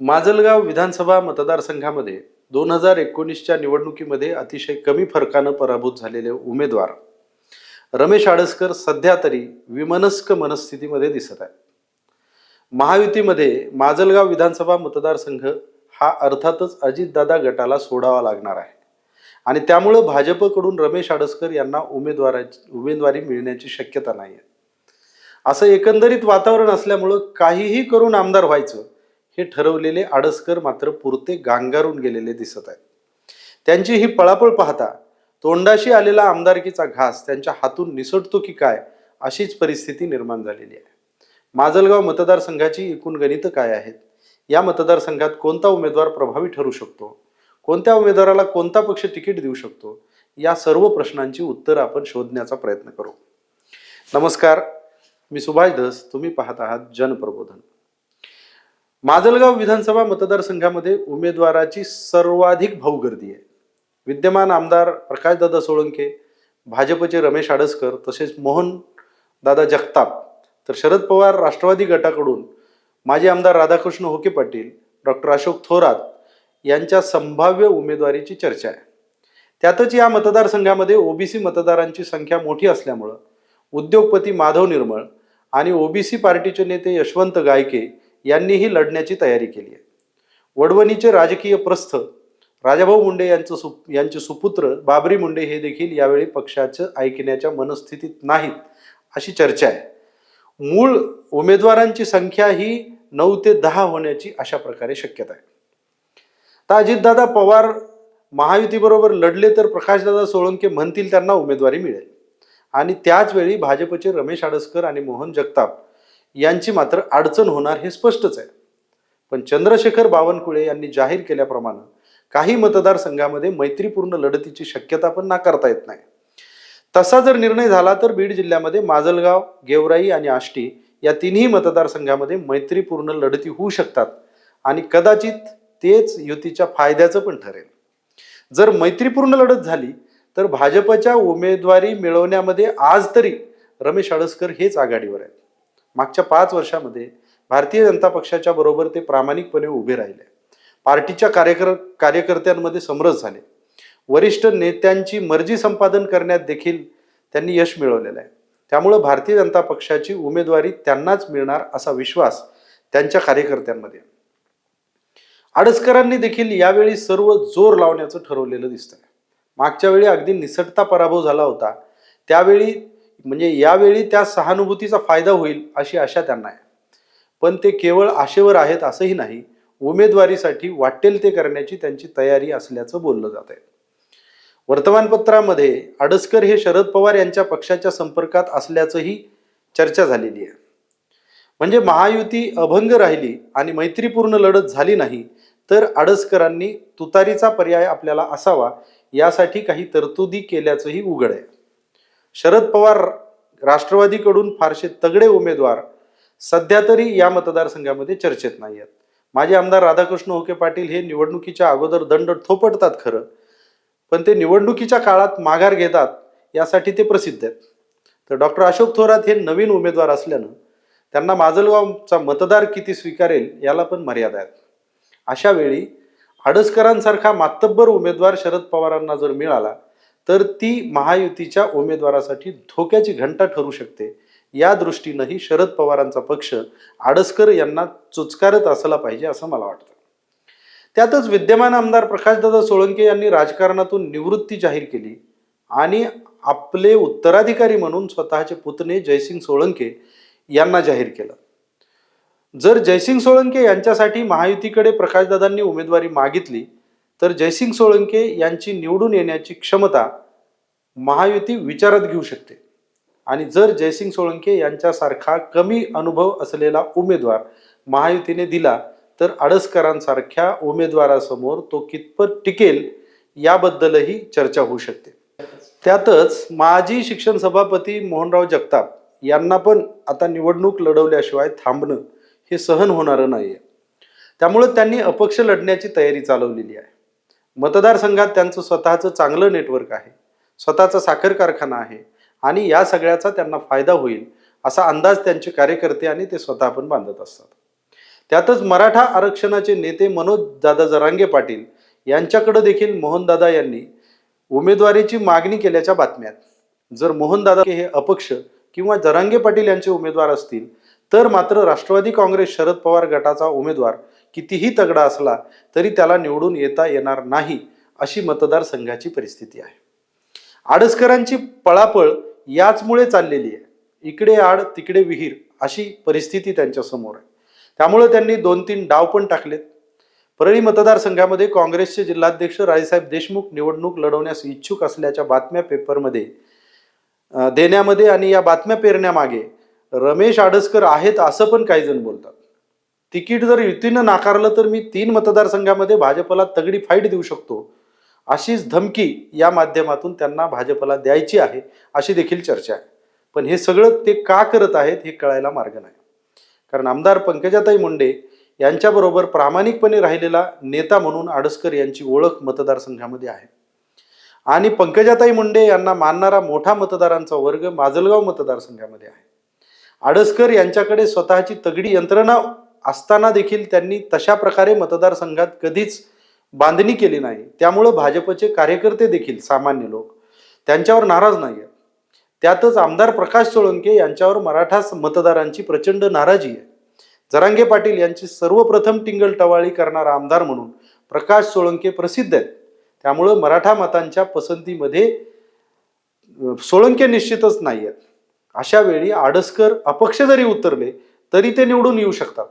माजलगाव विधानसभा मतदारसंघामध्ये दोन हजार एकोणीसच्या निवडणुकीमध्ये अतिशय कमी फरकानं पराभूत झालेले उमेदवार रमेश आडसकर सध्या तरी विमनस्क मनस्थितीमध्ये दिसत आहेत. महायुतीमध्ये माजलगाव विधानसभा मतदारसंघ हा अर्थातच अजितदादा गटाला सोडावा लागणार आहे. आणि त्यामुळं भाजपकडून रमेश आडसकर यांना उमेदवाराची उमेदवारी मिळण्याची शक्यता नाही आहे असं एकंदरीत वातावरण असल्यामुळं काहीही करून आमदार व्हायचं हे ठरवलेले आडसकर मात्र पुरते गांगारून गेलेले दिसत आहेत. त्यांची ही पळापळ पाहता तोंडाशी आलेला आमदारकीचा घास त्यांच्या हातून निसटतो की काय अशीच परिस्थिती निर्माण झालेली आहे. माजलगाव मतदारसंघाची एकूण गणितं काय आहेत? या मतदारसंघात कोणता उमेदवार प्रभावी ठरू शकतो? कोणत्या उमेदवाराला कोणता पक्ष तिकीट देऊ शकतो? या सर्व प्रश्नांची उत्तरं आपण शोधण्याचा प्रयत्न करू. नमस्कार मी सुभाष धस. तुम्ही पाहत आहात जनप्रबोधन. माजलगाव विधानसभा मतदारसंघामध्ये उमेदवाराची सर्वाधिक भाऊगर्दी आहे. विद्यमान आमदार प्रकाशदादा सोळंके भाजपचे रमेश आडसकर तसेच मोहन दादा जगताप तर शरद पवार राष्ट्रवादी गटाकडून माजी आमदार राधाकृष्ण होके पाटील डॉक्टर अशोक थोरात यांच्या संभाव्य उमेदवारीची चर्चा आहे. त्यातच या मतदारसंघामध्ये ओबीसी मतदारांची संख्या मोठी असल्यामुळं उद्योगपती माधव निर्मळ आणि ओबीसी पार्टीचे नेते यशवंत गायके यांनीही लढण्याची तयारी केली आहे. वडवणीचे राजकीय प्रस्थ राजाभाऊ मुंडे यांचं सु यांचे सुपुत्र बाबरी मुंडे हे देखील यावेळी पक्षाचं ऐकण्याच्या मनस्थितीत नाहीत अशी चर्चा आहे. मूळ उमेदवारांची संख्या ही नऊ ते दहा होण्याची अशा प्रकारे शक्यता आहे. तर अजितदादा पवार महायुतीबरोबर लढले तर प्रकाशदादा सोळंके म्हणतील त्यांना उमेदवारी मिळेल. आणि त्याचवेळी भाजपचे रमेश आडसकर आणि मोहन जगताप यांची मात्र अडचण होणार हे स्पष्टच आहे. पण चंद्रशेखर बावनकुळे यांनी जाहीर केल्याप्रमाणे काही मतदारसंघामध्ये मैत्रीपूर्ण लढतीची शक्यता पण नाकारता येत नाही. तसा जर निर्णय झाला तर बीड जिल्ह्यामध्ये माजलगाव गेवराई आणि आष्टी या तिन्ही मतदारसंघामध्ये मैत्रीपूर्ण लढती होऊ शकतात आणि कदाचित तेच युतीच्या फायद्याचं पण ठरेल. जर मैत्रीपूर्ण लढत झाली तर भाजपच्या उमेदवारी मिळवण्यामध्ये आज तरी रमेश अडसकर हेच आघाडीवर आहेत. मागच्या पाच वर्षामध्ये भारतीय जनता पक्षाच्या बरोबर ते प्रामाणिकपणे उभे राहिले. पार्टीच्या कार्यकर कार्यकर्त्यांमध्ये समरस झाले. वरिष्ठ नेत्यांची मर्जी संपादन करण्यात देखील त्यांनी यश मिळवलेलं आहे. त्यामुळं भारतीय जनता पक्षाची उमेदवारी त्यांनाच मिळणार असा विश्वास त्यांच्या कार्यकर्त्यांमध्ये आडसकरांनी देखील यावेळी सर्व जोर लावण्याचं ठरवलेलं दिसतंय. मागच्या वेळी अगदी निसटता पराभव झाला होता. त्यावेळी म्हणजे यावेळी त्या सहानुभूतीचा फायदा होईल अशी आशा त्यांना आहे. पण ते केवळ आशेवर आहेत असंही नाही उमेदवारीसाठी वाटेल ते करण्याची त्यांची तयारी असल्याचं बोललं जात आहे. वर्तमानपत्रामध्ये आडसकर हे शरद पवार यांच्या पक्षाच्या संपर्कात असल्याचंही चर्चा झालेली आहे. म्हणजे महायुती अभंग राहिली आणि मैत्रीपूर्ण लढत झाली नाही तर आडसकरांनी तुतारीचा पर्याय आपल्याला असावा यासाठी काही तरतुदी केल्याचंही उघड आहे. शरद पवार राष्ट्रवादीकडून फारसे तगडे उमेदवार सध्या तरी या मतदारसंघामध्ये चर्चेत नाही आहेत. माजी आमदार राधाकृष्ण होके पाटील हे निवडणुकीच्या अगोदर दंड थोपटतात खरं पण ते निवडणुकीच्या काळात माघार घेतात यासाठी ते प्रसिद्ध आहेत. तर डॉक्टर अशोक थोरात हे नवीन उमेदवार असल्यानं त्यांना माजलगावचा मतदार किती स्वीकारेल याला पण मर्यादा आहेत. अशा वेळी आडसकरांसारखा मातब्बर उमेदवार शरद पवारांना जर मिळाला तर ती महायुतीच्या उमेदवारासाठी धोक्याची घंटा ठरू शकते. या दृष्टीनंही शरद पवारांचा पक्ष आडसकर यांना चुचकारत असला पाहिजे असं मला वाटतं. त्यातच विद्यमान आमदार प्रकाशदादा सोळंके यांनी राजकारणातून निवृत्ती जाहीर केली आणि आपले उत्तराधिकारी म्हणून स्वतःचे पुतणे जयसिंग सोळंके यांना जाहीर केलं. जर जयसिंग सोळंके यांच्यासाठी महायुतीकडे प्रकाशदादांनी उमेदवारी मागितली तर जयसिंग सोळंके यांची निवडून येण्याची क्षमता महायुती विचारात घेऊ शकते. आणि जर जयसिंग सोळंके यांच्यासारखा कमी अनुभव असलेला उमेदवार महायुतीने दिला तर आडसकरांसारख्या उमेदवारासमोर तो कितपत टिकेल याबद्दलही चर्चा होऊ शकते. त्यातच माजी शिक्षण सभापती मोहनराव जगताप यांना पण आता निवडणूक लढवल्याशिवाय थांबणं हे सहन होणारं नाही आहे त्यामुळं त्यांनी अपक्ष लढण्याची तयारी चालवलेली आहे. मतदारसंघात त्यांचं स्वतःचं चांगलं नेटवर्क आहे. स्वतःचा साखर कारखाना आहे. आणि या सगळ्याचा त्यांना फायदा होईल असा अंदाज त्यांचे कार्यकर्ते आणि ते स्वतः पण बांधत असतात. त्यातच मराठा आरक्षणाचे नेते मनोज दादा जरांगे पाटील यांच्याकडे देखील मोहनदादा यांनी उमेदवारीची मागणी केल्याच्या बातम्यात जर मोहनदादा हे अपक्ष किंवा जरांगे पाटील यांचे उमेदवार असतील तर मात्र राष्ट्रवादी काँग्रेस शरद पवार गटाचा उमेदवार कितीही तगडा असला तरी त्याला निवडून येता येणार नाही अशी मतदारसंघाची परिस्थिती आहे. आडसकरांची पळापळ याचमुळे चाललेली आहे. इकडे आड तिकडे विहीर अशी परिस्थिती त्यांच्यासमोर आहे. त्यामुळे त्यांनी दोन तीन डाव पण टाकलेत. परळी मतदारसंघामध्ये काँग्रेसचे जिल्हाध्यक्ष राजेसाहेब देशमुख निवडणूक लढवण्यास इच्छुक असल्याच्या बातम्या पेपरमध्ये देण्यामध्ये आणि या बातम्या पेरण्यामागे रमेश आडसकर आहेत असं पण काही जण बोलतात. तिकीट जर युतीनं नाकारलं तर मी तीन मतदारसंघामध्ये भाजपला तगडी फाईट देऊ शकतो. अशीच धमकी या माध्यमातून त्यांना भाजपला द्यायची आहे अशी देखील चर्चा आहे. पण हे सगळं ते का करत आहेत हे कळायला मार्ग नाही. कारण आमदार पंकजाताई मुंडे यांच्याबरोबर प्रामाणिकपणे राहिलेला नेता म्हणून आडसकर यांची ओळख मतदारसंघामध्ये आहे. आणि पंकजाताई मुंडे यांना मानणारा मोठा मतदारांचा वर्ग माजलगाव मतदारसंघामध्ये आहे. आडसकर यांच्याकडे स्वतःची तगडी यंत्रणा असताना देखील त्यांनी तशा प्रकारे मतदारसंघात कधीच बांधणी केली नाही. त्यामुळं भाजपचे कार्यकर्ते देखील सामान्य लोक त्यांच्यावर नाराज नाही आहेत त्यातच आमदार प्रकाश सोळंके यांच्यावर मराठा मतदारांची प्रचंड नाराजी आहे. जरांगे पाटील यांची सर्वप्रथम टिंगल टवाळी करणारा आमदार म्हणून प्रकाश सोळंके प्रसिद्ध आहेत. त्यामुळं मराठा मतांच्या पसंतीमध्ये सोळंके निश्चितच नाही आहेत अशा वेळी आडसकर अपक्ष जरी उतरले तरी ते निवडून येऊ शकतात.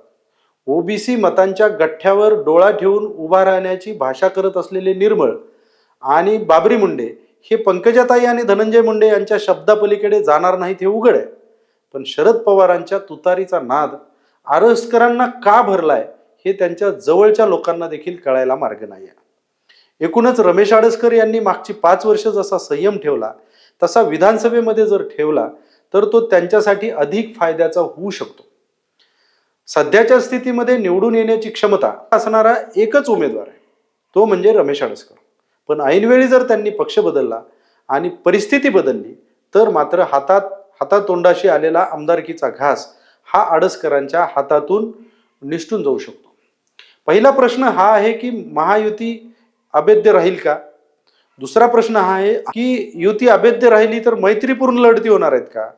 ओबीसी मतांच्या गठ्ठ्यावर डोळा ठेवून उभा राहण्याची भाषा करत असलेले निर्मळ आणि बाबरी मुंडे हे पंकजाताई आणि धनंजय मुंडे यांच्या शब्दापलीकडे जाणार नाहीत हे उघड आहे. पण शरद पवारांच्या तुतारीचा नाद आरसकरांना का भरलाय हे त्यांच्या जवळच्या लोकांना देखील कळायला मार्ग नाही आहे एकूणच रमेश आडसकर यांनी मागची पाच वर्ष जसा संयम ठेवला तसा विधानसभेमध्ये जर ठेवला तर तो त्यांच्यासाठी अधिक फायद्याचा होऊ शकतो. सध्याच्या स्थितीमध्ये निवडून येण्याची क्षमता असणारा एकच उमेदवार आहे. तो म्हणजे रमेश आडसकर पण ऐनवेळी जर त्यांनी पक्ष बदलला आणि परिस्थिती बदलली तर मात्र हातात हातातोंडाशी आलेला आमदारकीचा घास हा आडसकरांच्या हातातून निसटून जाऊ शकतो. पहिला प्रश्न हा आहे की महायुती अभेद्य राहील का? दुसरा प्रश्न हा आहे की युती अभेद्य राहिली तर मैत्रीपूर्ण लढती होणार आहेत का?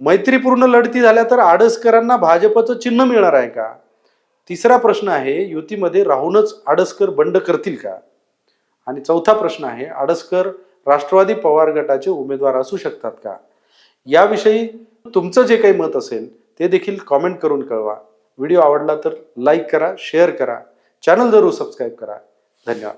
मैत्रीपूर्ण लढती झाल्या तर आडसकरांना भाजपचं चिन्ह मिळणार आहे का? तिसरा प्रश्न आहे युतीमध्ये राहूनच आडसकर बंड करतील का? आणि चौथा प्रश्न आहे आडसकर राष्ट्रवादी पवार गटाचे उमेदवार असू शकतात का? याविषयी तुमचं जे काही मत असेल ते देखील कॉमेंट करून कळवा. व्हिडिओ आवडला तर लाईक करा शेअर करा. चॅनल जरूर सबस्क्राईब करा. धन्यवाद.